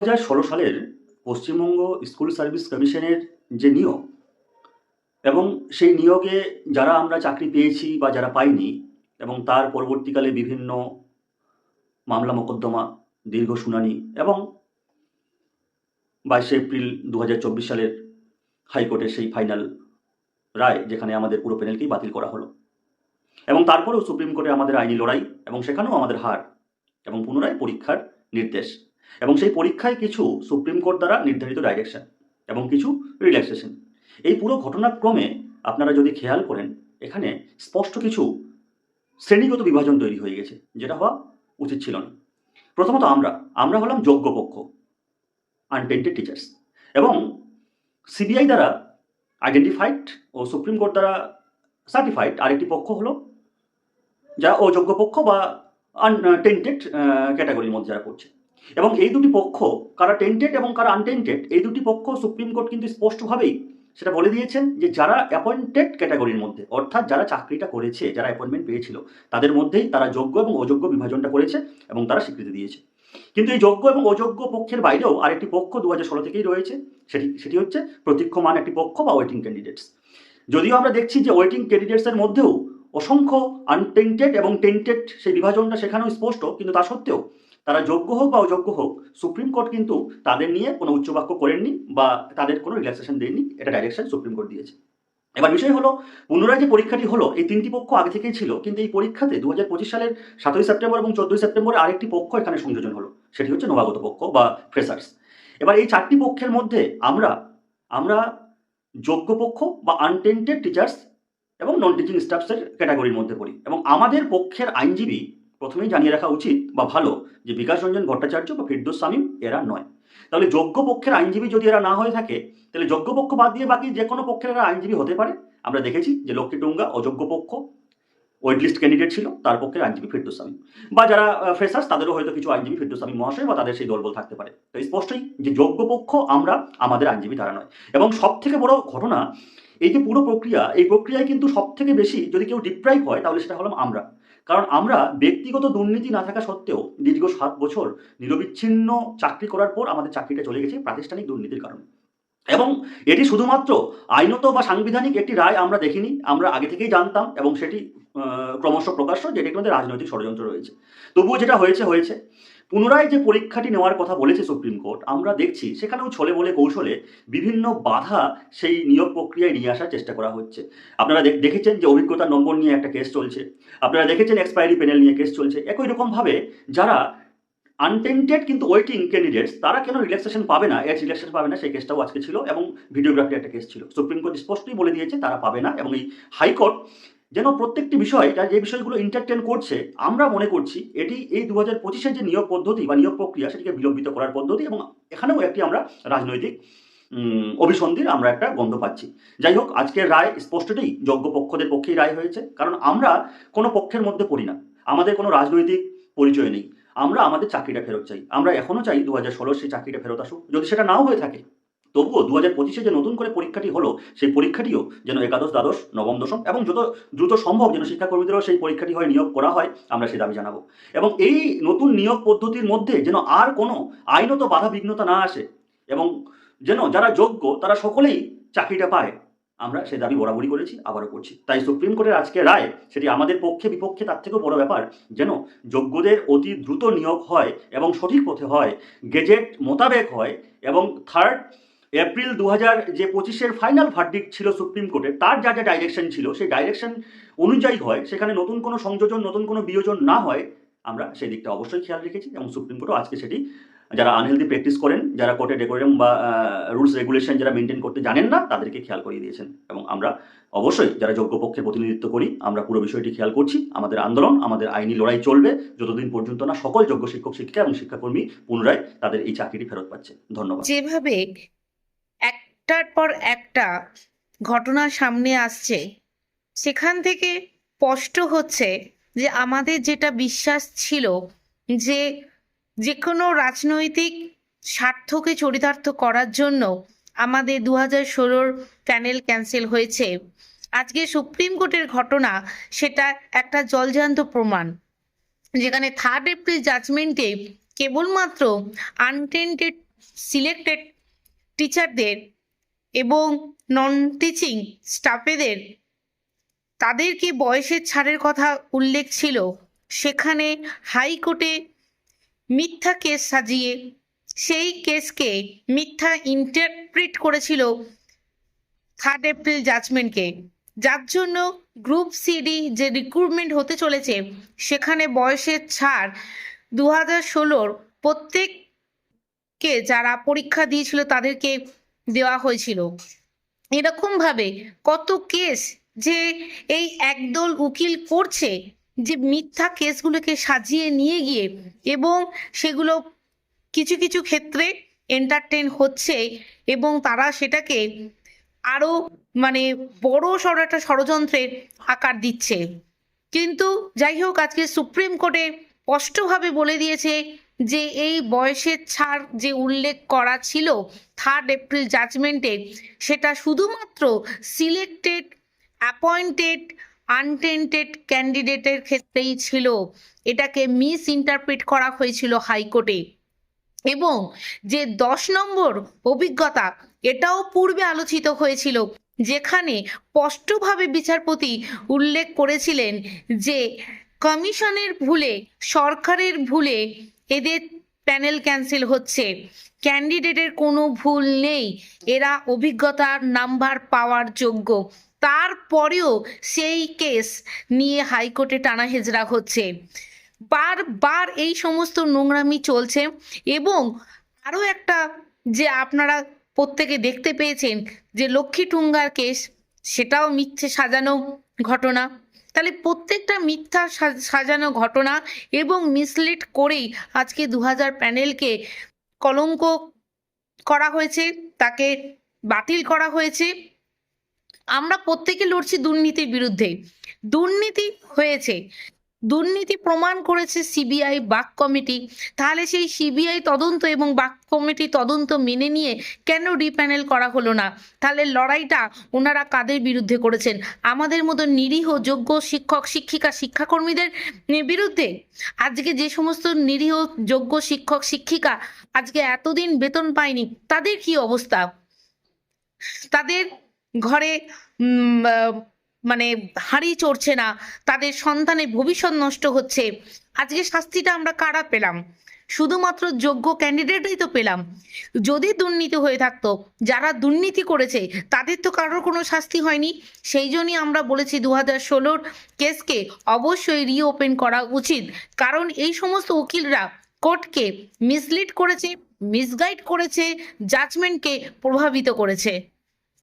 হাজার ষোলো সালের পশ্চিমবঙ্গ স্কুল সার্ভিস কমিশনের যে নিয়োগ, এবং সেই নিয়োগে যারা আমরা চাকরি পেয়েছি বা যারা পাইনি, এবং তার পরবর্তীকালে বিভিন্ন মামলা মোকদ্দমা, দীর্ঘ শুনানি, এবং বাইশে এপ্রিল দু হাজার চব্বিশ সালের হাইকোর্টের সেই ফাইনাল রায়, যেখানে আমাদের পুরো প্যানেলকেই বাতিল করা হলো। এবং তারপরেও সুপ্রিম কোর্টে আমাদের আইনি লড়াই, এবং সেখানেও আমাদের হার, এবং পুনরায় পরীক্ষার নির্দেশ। এবং সেই পরীক্ষায় কিছু সুপ্রিম কোর্ট দ্বারা নির্ধারিত ডাইরেকশন এবং কিছু রিল্যাক্সেশন এই পুরো ঘটনাক্রমে আপনারা যদি খেয়াল করেন, এখানে স্পষ্ট কিছু শ্রেণীগত বিভাজন তৈরি হয়ে গেছে, যেটা হওয়া উচিত ছিল না। প্রথমত আমরা আমরা হলাম যোগ্য পক্ষ আনটেন্টেড টিচার্স এবং সিবিআই দ্বারা আইডেন্টিফাইড ও সুপ্রিম কোর্ট দ্বারা সার্টিফাইড আরেকটি পক্ষ হলো যা অযোগ্য পক্ষ বা আনটেন্টেড ক্যাটাগরির মধ্যে যারা পড়ছে। এবং এই দুটি পক্ষ, কারা টেন্টেড এবং কারা আনটেন্টেড এই দুটি পক্ষ সুপ্রিম কোর্ট কিন্তু স্পষ্টভাবেই সেটা বলে দিয়েছেন যে যারা অ্যাপয়েন্টেড ক্যাটাগরির মধ্যে, অর্থাৎ যারা চাকরিটা করেছে, যারা অ্যাপয়েন্টমেন্ট পেয়েছিল, তাদের মধ্যেই তারা যোগ্য এবং অযোগ্য বিভাজনটা করেছে এবং তারা স্বীকৃতি দিয়েছে। কিন্তু এই যোগ্য এবং অযোগ্য পক্ষের বাইরেও আরেকটি পক্ষ দু হাজার ষোলো থেকেই রয়েছে, সেটি সেটি হচ্ছে প্রতীক্ষমান একটি পক্ষ বা ওয়েটিং ক্যান্ডিডেটস যদিও আমরা দেখছি যে ওয়েটিং ক্যান্ডিডেটসের মধ্যেও অসংখ্য আনটেন্টেড এবং টেন্টেড সেই বিভাজনটা সেখানেও স্পষ্ট, কিন্তু তা সত্ত্বেও তারা যোগ্য হোক বা অযোগ্য হোক সুপ্রিম কোর্ট কিন্তু তাদের নিয়ে কোনো উচ্চবাক্য করেননি বা তাদের কোনো রিল্যাক্সেশন দেননি, এটা ডাইরেকশন সুপ্রিম কোর্ট দিয়েছে। এবার বিষয় হলো, পুনরায় যে পরীক্ষাটি হলো, এই তিনটি পক্ষ আগে থেকেই ছিল, কিন্তু এই পরীক্ষাতে দু হাজার পঁচিশ সালের সাতই সেপ্টেম্বর এবং চোদ্দই সেপ্টেম্বরে আরেকটি পক্ষ এখানে সংযোজন হলো, সেটি হচ্ছে নবাগত পক্ষ বা ফ্রেশার্স এবার এই চারটি পক্ষের মধ্যে আমরা আমরা যোগ্য পক্ষ বা আনটেন্টেড টিচার্স এবং নন টিচিং স্টাফসের ক্যাটাগরির মধ্যে পড়ি এবং আমাদের পক্ষের আইনজীবী প্রথমেই জানিয়ে রাখা উচিত বা ভালো যে বিকাশ রঞ্জন ভট্টাচার্য বা ফিরদোস সামিম এরা নয়। তাহলে যোগ্য পক্ষের আইনজীবী যদি এরা না হয়ে থাকে, তাহলে যোগ্য পক্ষ বাদ দিয়ে বাকি যে কোনো পক্ষের এরা আইনজীবী হতে পারে। আমরা দেখেছি যে লক্ষ্মী টুঙ্গা অযোগ্য পক্ষ ওয়েট লিস্ট ক্যান্ডিডেট ছিল, তার পক্ষে আইনজীবী ফিরদোস সামিম বা যারা ফ্রেশার্স তাদেরও হয়তো কিছু আইনজীবী ফিরদোস সামিম মহাশয় বা তাদের সেই দলবল থাকতে পারে। তো স্পষ্টই যে যোগ্য পক্ষ আমরা, আমাদের আইনজীবী তারা নয়। এবং সব থেকে বড় ঘটনা, এই যে পুরো প্রক্রিয়া, এই প্রক্রিয়ায় কিন্তু সব থেকে বেশি যদি কেউ ডিপ্রাইভ হয়, তাহলে সেটা হলাম আমরা। কারণ আমরা ব্যক্তিগত দুর্নীতি না থাকা সত্ত্বেও দীর্ঘ সাত বছর নিরবিচ্ছিন্ন চাকরি করার পর আমাদের চাকরিটা চলে গেছে প্রাতিষ্ঠানিক দুর্নীতির কারণে। এবং এটি শুধুমাত্র আইনত বা সাংবিধানিক একটি রায় আমরা দেখিনি, আমরা আগে থেকেই জানতাম এবং সেটি ক্রমশ প্রকাশ্য যেটির মধ্যে রাজনৈতিক ষড়যন্ত্র রয়েছে। তবুও যেটা হয়েছে হয়েছে। পুনরায় যে পরীক্ষাটি নেওয়ার কথা বলেছে সুপ্রিম কোর্ট, আমরা দেখছি সেখানেও ছলে বলে কৌশলে বিভিন্ন বাধা সেই নিয়োগ প্রক্রিয়ায় নিয়ে আসার চেষ্টা করা হচ্ছে। আপনারা দেখ- দেখেছেন যে অভিজ্ঞতার নম্বর নিয়ে একটা কেস চলছে। আপনারা দেখেছেন এক্সপায়ারি প্যানেল নিয়ে কেস চলছে। একই রকমভাবে যারা আনটেন্টেড কিন্তু ওয়েটিং ক্যান্ডিডেটস তারা কেন রিল্যাক্সেশন পাবে না? এজ রিল্যাক্সেশন পাবে না, সেই কেসটাও আজকে ছিল এবং ভিডিওগ্রাফির একটা কেস ছিল। সুপ্রিম কোর্ট স্পষ্টই বলে দিয়েছে, তারা পাবে না এবং এই হাইকোর্ট যেন প্রত্যেকটি বিষয়, যা যে বিষয়গুলো ইন্টারটেন করছে, আমরা মনে করছি এটি এই দু হাজার পঁচিশের যে নিয়োগ পদ্ধতি বা নিয়োগ প্রক্রিয়া, সেটিকে বিলম্বিত করার পদ্ধতি এবং এখানেও একটি আমরা রাজনৈতিক অভিসন্ধির আমরা একটা গন্ধ পাচ্ছি। যাই হোক, আজকের রায় স্পষ্টতই যোগ্য পক্ষদের পক্ষেই রায় হয়েছে, কারণ আমরা কোনো পক্ষের মধ্যে পড়ি না। আমাদের কোনো রাজনৈতিক পরিচয় নেই। আমরা আমাদের চাকরিটা ফেরত চাই। আমরা এখনও চাই দু হাজার ষোলোর সেই চাকরিটা ফেরত আসুক। যদি সেটা নাও হয়ে থাকে তবুও দু হাজার পঁচিশে যে নতুন করে পরীক্ষাটি হলো, সেই পরীক্ষাটিও যেন একাদশ, দ্বাদশ, নবম, দশম এবং যত দ্রুত সম্ভব যেন শিক্ষাকর্মীদেরও সেই পরীক্ষাটি হয় নিয়োগ করা হয়, আমরা সেই দাবি জানাব। এবং এই নতুন নিয়োগ পদ্ধতির মধ্যে যেন আর কোনো আইনত বাধা বিঘ্নতা না আসে এবং যেন যারা যোগ্য, তারা সকলেই চাকরিটা পায়, আমরা সে দাবি বরাবরই করেছি, আবারও করছি। তাই সুপ্রিম কোর্টের আজকে রায়, সেটি আমাদের পক্ষে বিপক্ষে তার থেকেও বড় ব্যাপার, যেন যোগ্যদের অতি দ্রুত নিয়োগ হয় এবং সঠিক পথে হয়, গেজেট মোতাবেক হয় এবং থার্ড এপ্রিল দু হাজার যে পঁচিশের ফাইনাল ভার্ডিক ছিল সুপ্রিম কোর্টের, তার যা যা ডাইরেকশন ছিল, সেই ডাইরেকশন অনুযায়ী হয়, সেখানে নতুন কোনো সংযোজন, নতুন কোনো বিয়োজন না হয়, আমরা সেই দিকটা অবশ্যই খেয়াল রেখেছি এবং সুপ্রিম কোর্টও আজকে সেটি, যারা আনহেলদি প্র্যাকটিস করেন, যারা কোর্টে ডেকোরেম বা রুলস রেগুলেশন যারা মেনটেন করতে জানেন না, তাদেরকে খেয়াল করিয়ে দিয়েছেন এবং আমরা অবশ্যই যারা যোগ্য পক্ষে প্রতিনিধিত্ব করি, আমরা পুরো বিষয়টি খেয়াল করছি, আমাদের আন্দোলন, আমাদের আইনি লড়াই চলবে, যতদিন পর্যন্ত না সকল যোগ্য শিক্ষক, শিক্ষিকা এবং শিক্ষাকর্মী পুনরায় তাদের এই চাকরিটি ফেরত পাচ্ছে। ধন্যবাদ। যেভাবে একটার পর একটা ঘটনা সামনে আসছে। সেখান থেকে স্পষ্ট হচ্ছে যে আমাদের যেটা বিশ্বাস ছিল যে যে কোনো রাজনৈতিক স্বার্থকে চরিতার্থ করার জন্য আমাদের দু হাজার ষোলোর প্যানেল ক্যান্সেল হয়েছে। আজকে সুপ্রিম কোর্টের ঘটনা সেটা একটা জলজান্ত প্রমাণ। যেখানে থার্ড এপ্রিল জাজমেন্টে কেবলমাত্র আনটেন্টেড সিলেক্টেড টিচারদের এবং নন টিচিং স্টাফেদের তাদেরকে বয়সের ছাড়ের কথা উল্লেখ ছিল। সেখানে হাইকোর্টে মিথ্যা কেস সাজিয়ে সেই কেসকে মিথ্যা ইন্টারপ্রিট করেছিল থার্ড এপ্রিল জাজমেন্টকে যার জন্য গ্রুপ সিডি যে রিক্রুটমেন্ট হতে চলেছে, সেখানে বয়সের ছাড় দু হাজার ষোলোর প্রত্যেককে যারা পরীক্ষা দিয়েছিল তাদেরকে দেওয়া হয়েছিল। এরকমভাবে কত কেস যে এই একদল উকিল করছে যে মিথ্যা কেসগুলোকে সাজিয়ে নিয়ে গিয়ে এবং সেগুলো কিছু কিছু ক্ষেত্রে এন্টারটেন হচ্ছে এবং তারা সেটাকে আরও মানে বড় সড় একটা ষড়যন্ত্রের আকার দিচ্ছে। কিন্তু যাই হোক, আজকে সুপ্রিম কোর্টে স্পষ্টভাবে বলে দিয়েছে যে এই বয়সের ছাড় যে উল্লেখ করা ছিল থার্ড এপ্রিল জাজমেন্টে সেটা শুধুমাত্র সিলেক্টেড অ্যাপয়েন্টেড আনটেন্টেড ক্যান্ডিডেটের ক্ষেত্রেই ছিল। এটাকে মিস ইন্টারপ্রিট করা হয়েছিল হাইকোর্টে। এবং যে দশ নম্বর অভিজ্ঞতা, এটাও পূর্বে আলোচিত হয়েছিল, যেখানে স্পষ্টভাবে বিচারপতি উল্লেখ করেছিলেন যে, কমিশনের ভুলে, সরকারের ভুলে এদের প্যানেল ক্যান্সেল হচ্ছে। ক্যান্ডিডেটের কোনো ভুল নেই। এরা অভিজ্ঞতার নাম্বার পাওয়ার যোগ্য। তারপরেও সেই কেস নিয়ে হাইকোর্টে টানা হেজরা হচ্ছে। বারবার এই সমস্ত নোংরামি চলছে এবং আরও একটা যে আপনারা প্রত্যেকে দেখতে পেয়েছেন যে লক্ষ্মী টুঙ্গার কেস, সেটাও মিথ্যে সাজানো ঘটনা। তাহলে প্রত্যেকটা মিথ্যা সাজানো ঘটনা এবং মিসলিড করেই আজকে দু হাজার প্যানেলকে কলঙ্ক করা হয়েছে, তাকে বাতিল করা হয়েছে। আমরা প্রত্যেকে লড়ছি দুর্নীতির বিরুদ্ধে। দুর্নীতি হয়েছে। দুর্নীতি প্রমাণ করেছে সিবিআই বাক কমিটি। তাহলে সেই সিবিআই তদন্ত এবং বাক কমিটি তদন্ত মেনে নিয়ে কেন রিপ্যানেল করা হলো না? তাহলে লড়াইটা ওনারা কাদের বিরুদ্ধে করেছেন? আমাদের মতো নিরীহ, যোগ্য শিক্ষক, শিক্ষিকা, শিক্ষাকর্মীদের বিরুদ্ধে? আজকে যে সমস্ত নিরীহ, যোগ্য শিক্ষক, শিক্ষিকা আজকে এতদিন বেতন পায়নি, তাদের কি অবস্থা? তাদের ঘরে মানে হাঁড়ি চড়ছে না, তাদের সন্তানের ভবিষ্যৎ নষ্ট হচ্ছে। আজকে শাস্তিটা আমরা কারা পেলাম? শুধুমাত্র যোগ্য ক্যান্ডিডেটই তো পেলাম। যদি দুর্নীতি হয়ে থাকতো, যারা দুর্নীতি করেছে, তাদের তো কারোর কোনো শাস্তি হয়নি। সেই জন্যই আমরা বলেছি দু হাজার ষোলোর কেসকে অবশ্যই রিওপেন করা উচিত। কারণ এই সমস্ত উকিলরা কোর্টকে মিসলিড করেছে মিসগাইড করেছে জাজমেন্টকে প্রভাবিত করেছে।